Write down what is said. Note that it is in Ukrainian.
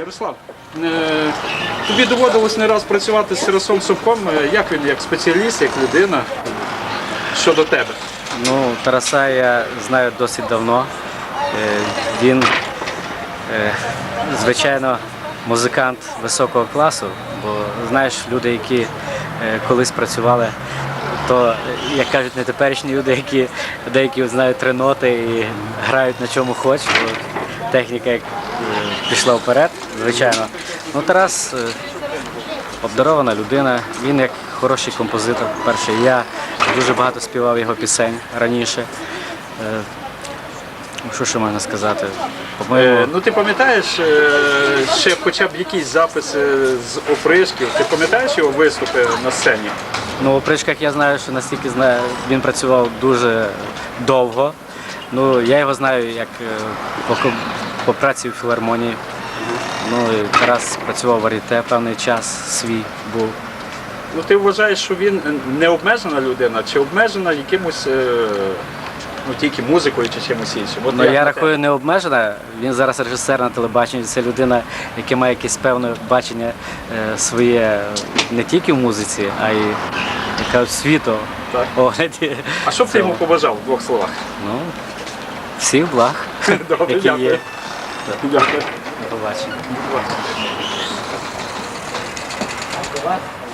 Ярослав, е, тобі доводилось не раз працювати з Тарасом Совком. Е, Як він як спеціаліст, як людина щодо тебе? Ну, Тараса я знаю досить давно. Е, Він, звичайно, музикант високого класу, бо знаєш, люди, які колись працювали, то, як кажуть, не теперішні люди, які деякі знають три ноти і грають на чому хоч. Техніка як, пішла вперед, звичайно. Ну, Тарас е, обдарована людина. Він як хороший композитор. Перше, я дуже багато співав його пісень раніше. Е, ну, Що ще можна сказати? Е, Ну ти пам'ятаєш е, ще хоча б якісь записи з опришків? Ти пам'ятаєш його виступи на сцені? ну, у причках я знаю, що настільки знаю, він працював дуже довго. Ну, я його знаю як по, праці в філармонії. Ну, і Тарас працював в Аріте певний час свій був. Ну ти вважаєш, що він не обмежена людина, чи обмежена якимось е, ну тільки музикою чи чимось іншим? От Ну, я рахую не обмежена. Він зараз режисер на телебаченні. Це людина, яка має якесь певне бачення е, своє не тільки в музиці, а й яка в світу Так. огляді. А що б ти йому побажав в двох словах? Ну, всіх благ, Добре, які дякую. є. Yaklaşık. Yaklaşık. Yaklaşık.